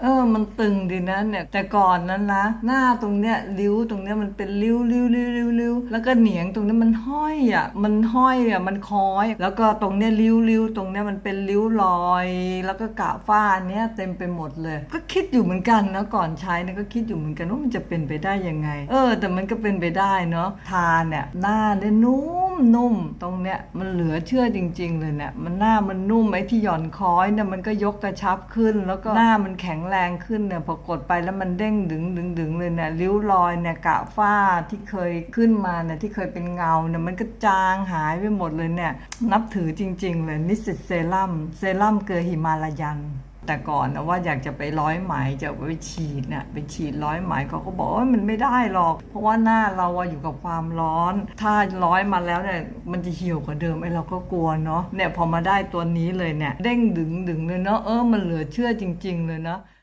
เออ มันตึงดีนะเนี่ย แต่ก่อนนั้นนะ หน้าตรงเนี้ยริ้วตรงเนี้ยมันเป็นริ้วริ้วริ้วริ้วริ้วแล้วก็เหนียงตรงเนี้ยมันห้อยอะ มันห้อยอะ มันคล้อย แล้วก็ตรงเนี้ยริ้วริ้วตรงเนี้ยมันเป็นริ้วรอย แล้วก็กะฝ้าเนี้ยเต็มไปหมดเลย ก็คิดอยู่เหมือนกันนะก่อนใช้เนี่ยก็คิดอยู่เหมือนกันว่ามันจะเป็นไปได้ยังไง เออ แต่มันก็เป็นไปได้เนาะทาเนี่ยหน้าเนี่ยนุ่ม นุ่มตรงเนี้ยมันเหลือเชื่อจริง ๆ เลยเนี่ยมันหน้ามันนุ่มไอ้ที่หย่อนคล้อยเนี่ยมันก็ยกกระชับขึ้น แล้วก็หน้ามันแข็งแรงขึ้นเนี่ยพอกดไปแล้วมันเด้งดึงดึงดึงเลยเนี่ยริ้วรอยเนี่ยกะฝ้าที่เคยขึ้นมาเนี่ยที่เคยเป็นเงาเนี่ยมันก็จางหายไปหมดเลยเนี่ยนับถือจริง ๆ เลยนิสสิตเซรั่มเซรั่มเกลือหิมาลายัน แต่ก่อนนะว่าอยากจะไปร้อยไหมจะไปฉีดน่ะไปฉีดร้อยไหมเขาก็บอกว่ามันไม่ได้หรอก เพราะว่าหน้าเราอะอยู่กับความร้อน ถ้าร้อยมาแล้วเนี่ยมันจะเหี่ยวกว่าเดิมไอ้เราก็กลัวเนาะเนี่ยพอมาได้ตัวนี้เลยเนี่ยเด้งดึงดึงเลยเนาะเออมันเหลือเชื่อจริง ๆ เลยเนาะ